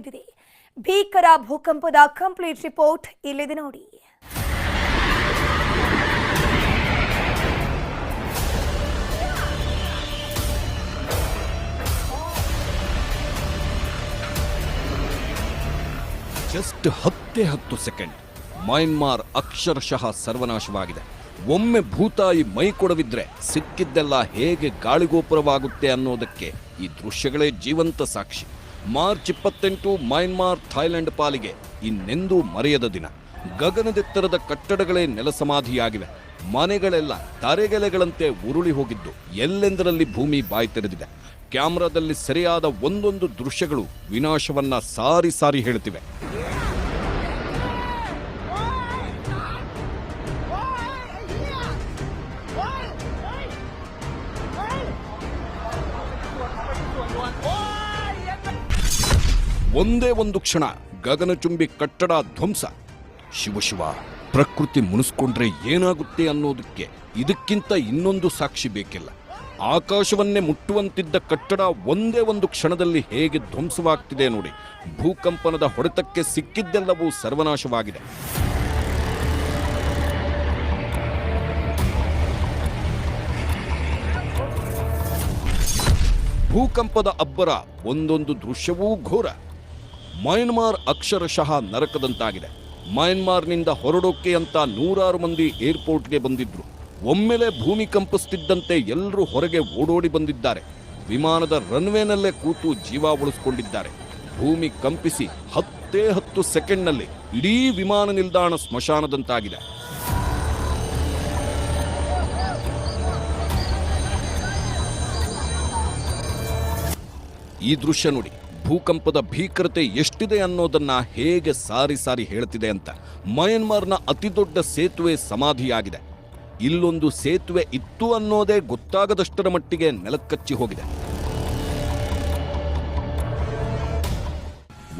ಇದಿದೆ ಭೀಕರ ಭೂಕಂಪದ ಕಂಪ್ಲೀಟ್ ರಿಪೋರ್ಟ್ ಇಲ್ಲಿದೆ ನೋಡಿ. ಜಸ್ಟ್ ಹತ್ತೇ ಹತ್ತು ಸೆಕೆಂಡ್ ಮಯನ್ಮಾರ್ ಅಕ್ಷರಶಃ ಸರ್ವನಾಶವಾಗಿದೆ. ಒಮ್ಮೆ ಭೂತಾಯಿ ಮೈ ಕೊಡವಿದ್ರೆ ಸಿಕ್ಕಿದ್ದೆಲ್ಲ ಹೇಗೆ ಗಾಳಿಗೋಪುರವಾಗುತ್ತೆ ಅನ್ನೋದಕ್ಕೆ ಈ ದೃಶ್ಯಗಳೇ ಜೀವಂತ ಸಾಕ್ಷಿ. ಮಾರ್ಚ್ ಇಪ್ಪತ್ತೆಂಟು ಮಯನ್ಮಾರ್, ಥಾಯ್ಲೆಂಡ್ ಪಾಲಿಗೆ ಇನ್ನೆಂದೂ ಮರೆಯದ ದಿನ. ಗಗನದೆತ್ತರದ ಕಟ್ಟಡಗಳೇ ನೆಲಸಮಾಧಿಯಾಗಿವೆ. ಮನೆಗಳೆಲ್ಲ ತರೆಗೆಲೆಗಳಂತೆ ಉರುಳಿ ಹೋಗಿದ್ದು ಎಲ್ಲೆಂದರಲ್ಲಿ ಭೂಮಿ ಬಾಯಿ ತೆರೆದಿದೆ. ಕ್ಯಾಮ್ರಾದಲ್ಲಿ ಸರಿಯಾದ ಒಂದೊಂದು ದೃಶ್ಯಗಳು ವಿನಾಶವನ್ನ ಸಾರಿ ಸಾರಿ ಹೇಳ್ತಿವೆ ಒಂದೇ ಒಂದು ಕ್ಷಣ ಗಗನಚುಂಬಿ ಕಟ್ಟಡ ಧ್ವಂಸ. ಶಿವಶಿವ ಪ್ರಕೃತಿ ಮುನಿಸ್ಕೊಂಡ್ರೆ ಏನಾಗುತ್ತೆ ಅನ್ನೋದಕ್ಕೆ ಇದಕ್ಕಿಂತ ಇನ್ನೊಂದು ಸಾಕ್ಷಿ ಬೇಕಿಲ್ಲ. ಆಕಾಶವನ್ನೇ ಮುಟ್ಟುವಂತಿದ್ದ ಕಟ್ಟಡ ಒಂದೇ ಒಂದು ಕ್ಷಣದಲ್ಲಿ ಹೇಗೆ ಧ್ವಂಸವಾಗ್ತಿದೆ ನೋಡಿ. ಭೂಕಂಪನದ ಹೊಡೆತಕ್ಕೆ ಸಿಕ್ಕಿದ್ದೆಲ್ಲವೂ ಸರ್ವನಾಶವಾಗಿದೆ. ಭೂಕಂಪದ ಅಬ್ಬರ, ಒಂದೊಂದು ದೃಶ್ಯವೂ ಘೋರ. ಮಯನ್ಮಾರ್ ಅಕ್ಷರಶಃ ನರಕದಂತಾಗಿದೆ. ಮಯನ್ಮಾರ್ನಿಂದ ಹೊರಡೋಕೆ ಅಂತ ನೂರಾರು ಮಂದಿ ಏರ್ಪೋರ್ಟ್ಗೆ ಬಂದಿದ್ರು. ಒಮ್ಮೆಲೆ ಭೂಮಿ ಕಂಪಿಸ್ತಿದ್ದಂತೆ ಎಲ್ಲರೂ ಹೊರಗೆ ಓಡೋಡಿ ಬಂದಿದ್ದಾರೆ. ವಿಮಾನದ ರನ್ವೇನಲ್ಲೇ ಕೂತು ಜೀವ ಉಳಿಸ್ಕೊಂಡಿದ್ದಾರೆ. ಭೂಮಿ ಕಂಪಿಸಿ ಹತ್ತೇ ಹತ್ತು ಸೆಕೆಂಡ್ನಲ್ಲಿ ಇಡೀ ವಿಮಾನ ನಿಲ್ದಾಣ ಸ್ಮಶಾನದಂತಾಗಿದೆ. ಈ ದೃಶ್ಯ ನೋಡಿ. ಭೂಕಂಪದ ಭೀಕರತೆ ಎಷ್ಟಿದೆ ಅನ್ನೋದನ್ನ ಹೇಗೆ ಸಾರಿ ಸಾರಿ ಹೇಳ್ತಿದೆ ಅಂತ ಮಯನ್ಮಾರ್ನ ಅತಿದೊಡ್ಡ ಸೇತುವೆ ಸಮಾಧಿಯಾಗಿದೆ. ಇಲ್ಲೊಂದು ಸೇತುವೆ ಇತ್ತು ಅನ್ನೋದೇ ಗೊತ್ತಾಗದಷ್ಟರ ಮಟ್ಟಿಗೆ ನೆಲಕ್ಕಚ್ಚಿ ಹೋಗಿದೆ.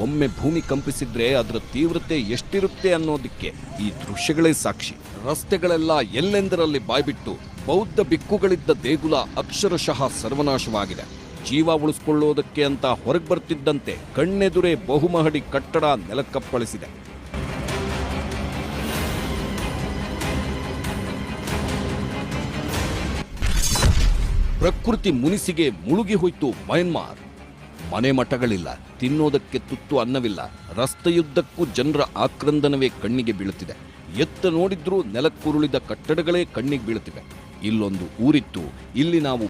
ಒಮ್ಮೆ ಭೂಮಿ ಕಂಪಿಸಿದ್ರೆ ಅದರ ತೀವ್ರತೆ ಎಷ್ಟಿರುತ್ತೆ ಅನ್ನೋದಕ್ಕೆ ಈ ದೃಶ್ಯಗಳೇ ಸಾಕ್ಷಿ. ರಸ್ತೆಗಳೆಲ್ಲ ಎಲ್ಲೆಂದರಲ್ಲಿ ಬಾಯ್ಬಿಟ್ಟು ಬೌದ್ಧ ಬಿಕ್ಕುಗಳಿದ್ದ ದೇಗುಲ ಅಕ್ಷರಶಃ ಸರ್ವನಾಶವಾಗಿದೆ. ಜೀವ ಉಳಿಸ್ಕೊಳ್ಳೋದಕ್ಕೆ ಅಂತ ಹೊರಗೆ ಬರ್ತಿದ್ದಂತೆ ಕಣ್ಣೆದುರೇ ಬಹುಮಹಡಿ ಕಟ್ಟಡ ನೆಲಕ್ಕಪ್ಪಳಿಸಿದೆ. ಪ್ರಕೃತಿ ಮುನಿಸಿಗೆ ಮುಳುಗಿ ಹೋಯ್ತು ಮಯನ್ಮಾರ್. ಮನೆ ಮಠಗಳಿಲ್ಲ, ತಿನ್ನೋದಕ್ಕೆ ತುತ್ತು ಅನ್ನವಿಲ್ಲ ರಸ್ತೆಯುದ್ದಕ್ಕೂ ಜನರ ಆಕ್ರಂದನವೇ ಕಣ್ಣಿಗೆ ಬೀಳುತ್ತಿದೆ. ಎತ್ತ ನೋಡಿದ್ರೂ ನೆಲಕ್ಕುರುಳಿದ ಕಟ್ಟಡಗಳೇ ಕಣ್ಣಿಗೆ ಬೀಳುತ್ತಿವೆ. ಇಲ್ಲೊಂದು ಊರಿತ್ತು, ಇಲ್ಲಿ ನಾವು